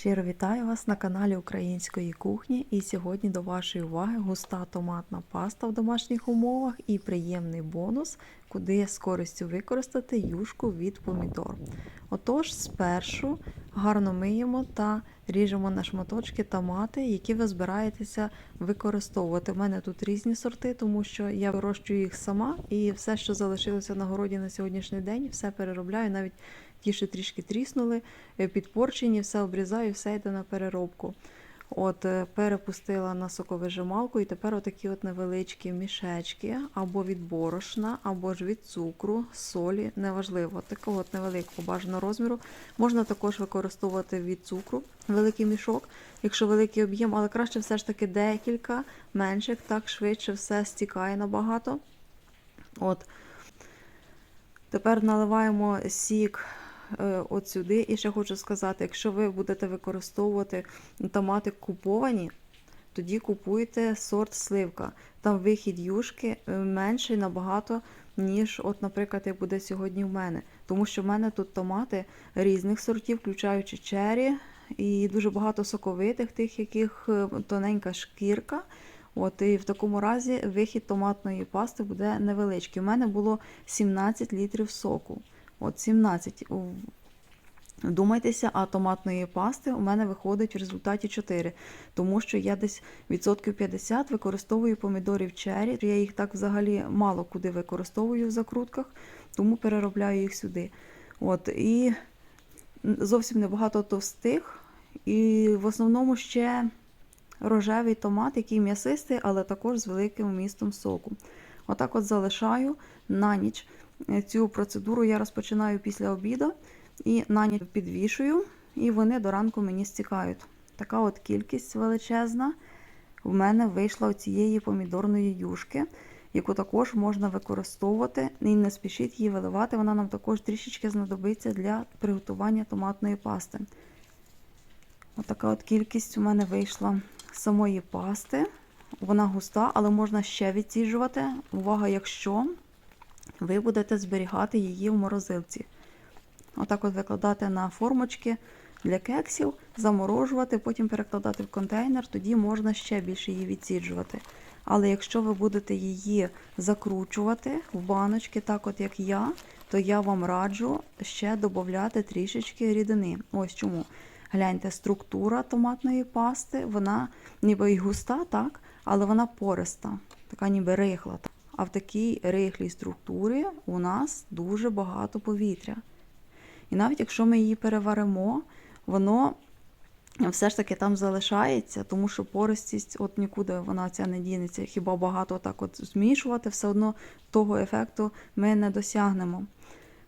Щиро вітаю вас на каналі Української кухні. І сьогодні до вашої уваги густа томатна паста в домашніх умовах і приємний бонус, куди з користю використати юшку від помідор. Отож, спершу гарно миємо та ріжемо на шматочки томати, які ви збираєтеся використовувати. У мене тут різні сорти, тому що я вирощую їх сама, і все, що залишилося на городі на сьогоднішній день, все переробляю навіть. Ті, що трішки тріснули, е, підпорчені, все обрізаю, все йде на переробку. От е, Перепустила на соковижималку, і тепер отакі от невеличкі мішечки, або від борошна, або ж від цукру, солі, неважливо. Такого от невеликого бажаного розміру. Можна також використовувати від цукру великий мішок, якщо великий об'єм, але краще все ж таки декілька менших, так швидше все стікає набагато. От. Тепер наливаємо сік от сюди. І ще хочу сказати, якщо ви будете використовувати томати куповані, тоді купуйте сорт сливка. Там вихід юшки е, менший набагато, ніж, от, наприклад, як буде сьогодні в мене. Тому що в мене тут томати різних сортів, включаючи чері, і дуже багато соковитих, тих, яких е, тоненька шкірка. От І в такому разі вихід томатної пасти буде невеличкий. У мене було 17 літрів соку. От 17. Думайтеся, а томатної пасти у мене виходить в результаті 4, тому що я десь відсотків 50 використовую помідорів чері. Я їх так взагалі мало куди використовую в закрутках, тому переробляю їх сюди. От І зовсім небагато товстих. І в основному ще рожевий томат, який м'ясистий, але також з великим вмістом соку. Отак от залишаю на ніч. Цю процедуру я розпочинаю після обіду і на ніч підвішую, і вони до ранку мені стікають. Така от кількість величезна в мене вийшла цієї помідорної юшки, яку також можна використовувати і не спішіть її виливати. Вона нам також трішечки знадобиться для приготування томатної пасти. Отака от кількість у мене вийшла самої пасти. Вона густа, але можна ще відсіджувати. Увага, якщо ви будете зберігати її в морозилці. Отак от викладати на формочки для кексів, заморожувати, потім перекладати в контейнер, тоді можна ще більше її відсіджувати. Але якщо ви будете її закручувати в баночки, так от як я, то я вам раджу ще додати трішечки рідини. Ось чому. Гляньте, структура томатної пасти, вона ніби й густа, так, але вона пориста, така ніби рихла. А в такій рихлій структурі у нас дуже багато повітря. І навіть якщо ми її переваримо, воно все ж таки там залишається, тому що пористість, от нікуди вона ця не дінеться. Хіба багато так от змішувати, все одно того ефекту ми не досягнемо.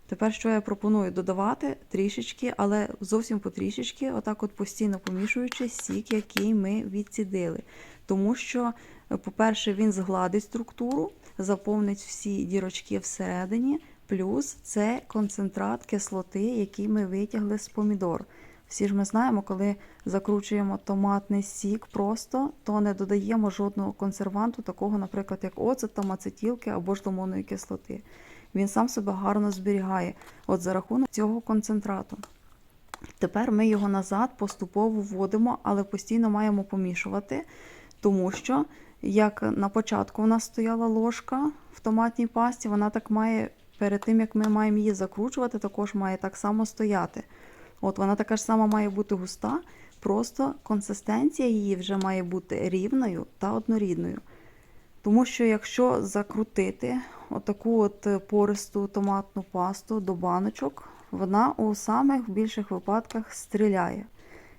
Тепер, що я пропоную додавати трішечки, але зовсім потрішечки, отак от постійно помішуючи сік, який ми відцідили. Тому що, по-перше, він згладить структуру, заповнить всі дірочки всередині, плюс це концентрат кислоти, який ми витягли з помідор. Всі ж ми знаємо, коли закручуємо томатний сік просто, то не додаємо жодного консерванту, такого, наприклад, як оцет, ацетілки або ж лимонної кислоти він сам себе гарно зберігає от за рахунок цього концентрату. Тепер ми його назад поступово вводимо, але постійно маємо помішувати, тому що, як на початку у нас стояла ложка в томатній пасті, вона так має, перед тим, як ми маємо її закручувати, також має так само стояти. От Вона така ж сама має бути густа, просто консистенція її вже має бути рівною та однорідною. Тому що, якщо закрутити отаку от пористу томатну пасту до баночок, вона у самих більших випадках стріляє.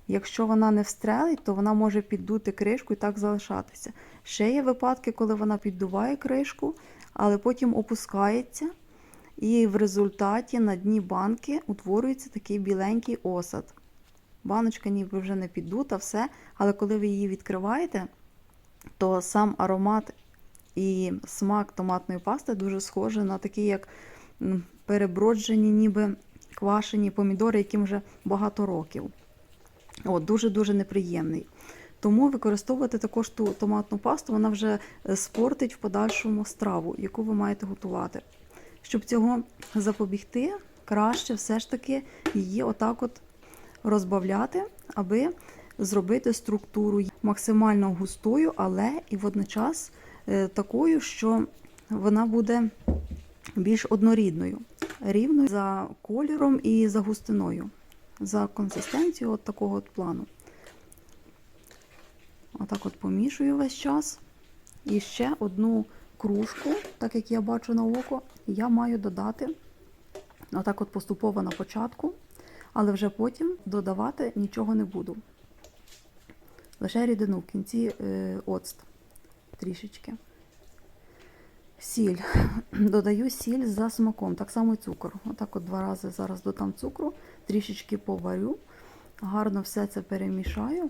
Якщо вона не встрелить, то вона може піддути кришку і так залишатися. Ще є випадки, коли вона піддуває кришку, але потім опускається, і в результаті на дні банки утворюється такий біленький осад. Баночка ніби вже не піддута, все, але коли ви її відкриваєте, то сам аромат і смак томатної пасти дуже схожий на такі, як переброджені, ніби квашені помідори, яким вже багато років. Дуже-дуже неприємний. Тому використовувати також ту томатну пасту, вона вже е, спортить в подальшому страву, яку ви маєте готувати. Щоб цього запобігти, краще все ж таки її отак от розбавляти, аби зробити структуру максимально густою, але і водночас е, такою, що вона буде більш однорідною, рівною за кольором і за густиною, за консистенцією от такого от плану. Отак от помішую весь час. І ще одну кружку, так як я бачу на око, я маю додати отак от поступово на початку, але вже потім додавати нічого не буду. Лише рідину в кінці е, оцт трішечки. Сіль. Додаю сіль за смаком, так само цукор. Отак от два рази зараз додам цукру, трішечки поварю, гарно все це перемішаю.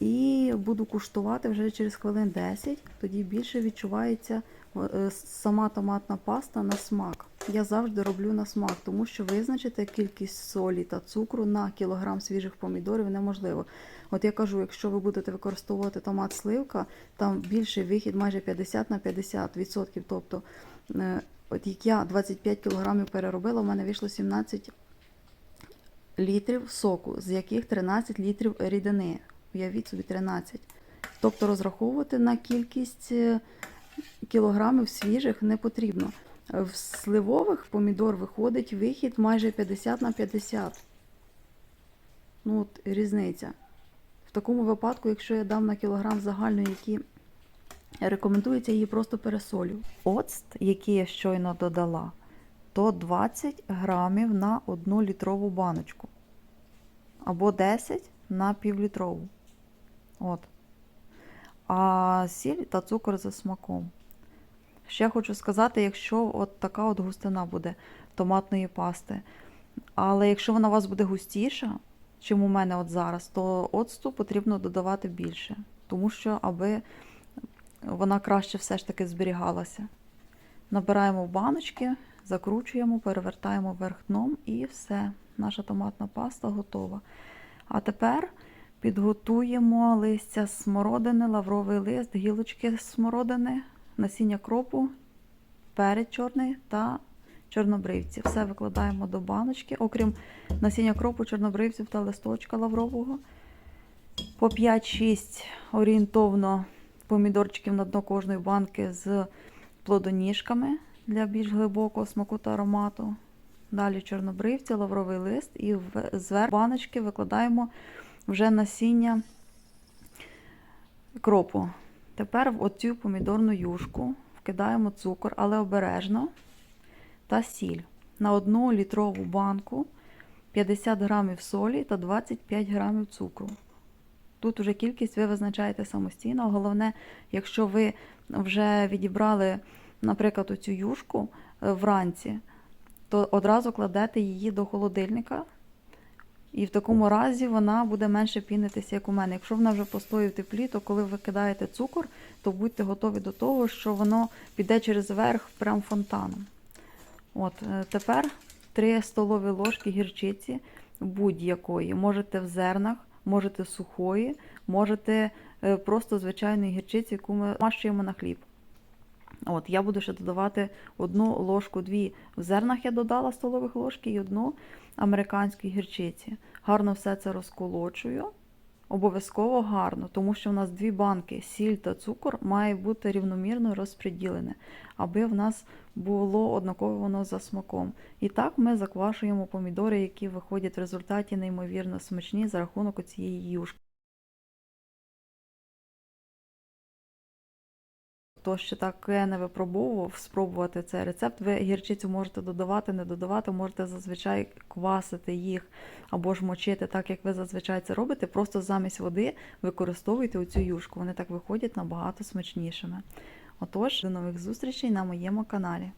І буду куштувати вже через хвилин 10, тоді більше відчувається е, сама томатна паста на смак. Я завжди роблю на смак, тому що визначити кількість солі та цукру на кілограм свіжих помідорів неможливо. От я кажу, якщо ви будете використовувати томат сливка, там більший вихід майже 50 на 50 відсотків. Тобто, е, от як я 25 кілограмів переробила, у мене вийшло 17 літрів соку, з яких 13 літрів рідини. Уявіть собі 13. Тобто розраховувати на кількість е, кілограмів свіжих не потрібно. В сливових помідор виходить вихід майже 50 на 50. Ну от різниця. В такому випадку, якщо я дам на кілограм загальної, які рекомендується, її просто пересолю. Оцт, який я щойно додала, то 20 грамів на 1 літрову баночку. Або 10 на півлітрову. От. А сіль та цукор за смаком. Ще хочу сказати, якщо от така от густина буде томатної пасти. Але якщо вона у вас буде густіша, чим у мене от зараз, то оцту потрібно додавати більше. Тому що, аби вона краще все ж таки зберігалася. Набираємо в баночки, закручуємо, перевертаємо вверх дном і все. Наша томатна паста готова. А тепер підготуємо листя смородини, лавровий лист, гілочки смородини, насіння кропу, перець чорний та чорнобривці. Все викладаємо до баночки, окрім насіння кропу, чорнобривців та листочка лаврового. По 5-6 орієнтовно помідорчиків на дно кожної банки з плодоніжками для більш глибокого смаку та аромату. Далі чорнобривці, лавровий лист і зверху баночки викладаємо вже насіння кропу. Тепер в оцю помідорну юшку вкидаємо цукор, але обережно та сіль. На одну літрову банку 50 грамів солі та 25 грамів цукру. Тут вже кількість ви визначаєте самостійно. Головне, якщо ви вже відібрали, наприклад, оцю юшку е, вранці, то одразу кладете її до холодильника. І в такому разі вона буде менше пінитися, як у мене. Якщо вона вже постоїть в теплі, то коли ви кидаєте цукор, то будьте готові до того, що воно піде через верх прям фонтаном. От, е, Тепер 3 столові ложки гірчиці будь-якої. Можете в зернах, можете сухої, можете е, просто звичайної гірчиці, яку ми мащуємо на хліб. От, Я буду ще додавати одну ложку, дві в зернах я додала столових ложки і одну американської гірчиці. Гарно все це розколочую. Обов'язково гарно, тому що в нас дві банки сіль та цукор має бути рівномірно розподілене, аби в нас було однаково воно за смаком. І так ми заквашуємо помідори, які виходять в результаті неймовірно смачні за рахунок цієї юшки. Хто ще таке не випробовував, спробувати цей рецепт. Ви гірчицю можете додавати, не додавати, можете зазвичай квасити їх або ж мочити, так як ви зазвичай це робите. Просто замість води використовуйте оцю юшку. Вони так виходять набагато смачнішими. Отож, до нових зустрічей на моєму каналі.